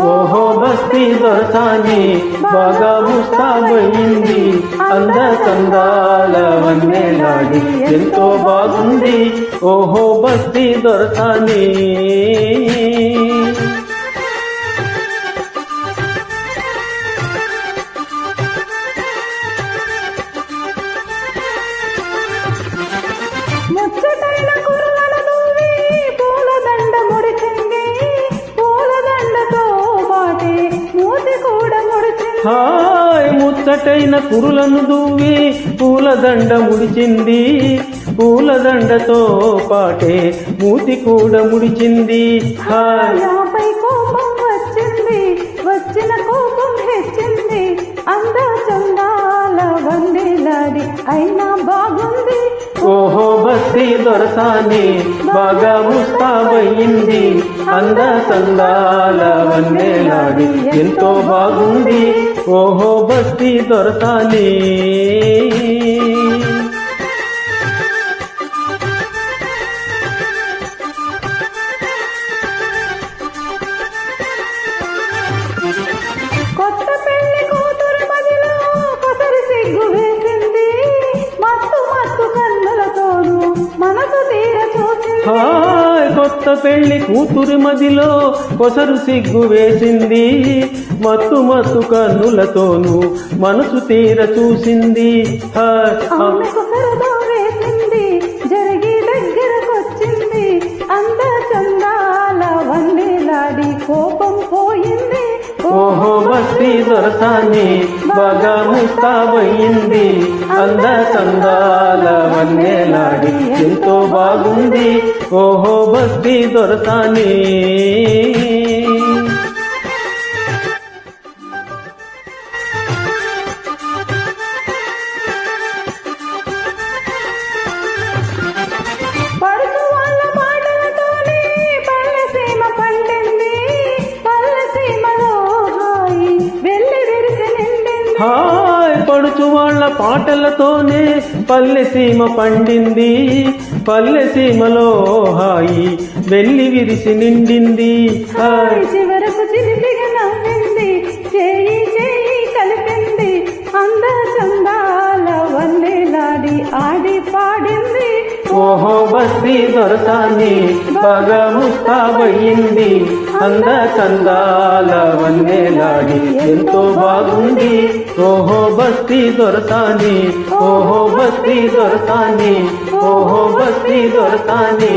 ఓహో బస్తీ దొరసాని బాగా ముస్తాబయింది అంద కందాల వన్నెలాడి ఎంతో బాగుంది. ఓహో బస్తీ దొరసాని. హాయ్ ముచ్చటైన కురులను దువ్వి పూలదండ ముడిచింది. పూలదండతో పాటే మూతి కూడా ముడిచింది. హాయ్. దొరసాని బాగా ముస్తాబయింది అంద సందాల వందేలాడి ఎంతో బాగుంది. ఓహో బస్తీ దొరసాని. కొత్త పెళ్ళి కూతురి మదిలో కొసరు సిగ్గు వేసింది. మత్తు మత్తు కన్నులతోనూ మనసు తీర చూసింది. ఓహో బస్తీ దొరసాని బాగా ముస్తాబయింది. అంద సందాల వన్నెలాడి ఎంతో బాగుంది. ఓహో భక్తి దొరసాని. హాయ్ పడుచు వాళ్ళ పాటలతోనే పల్లెసీమ పండింది. పల్లెసీమలో హాయి వెళ్ళి విరిసి నిండింది. హాయ్. చివరకు ఓహో బస్తీ దొరసాని బాగా ముస్తాబయింది అంద కందాల వన్నెలాడి ఎంతో బాగుంది. ఓహో బస్తీ దొరసాని ఓహో బస్తీ దొరసాని ఓహో బస్తీ దొరసాని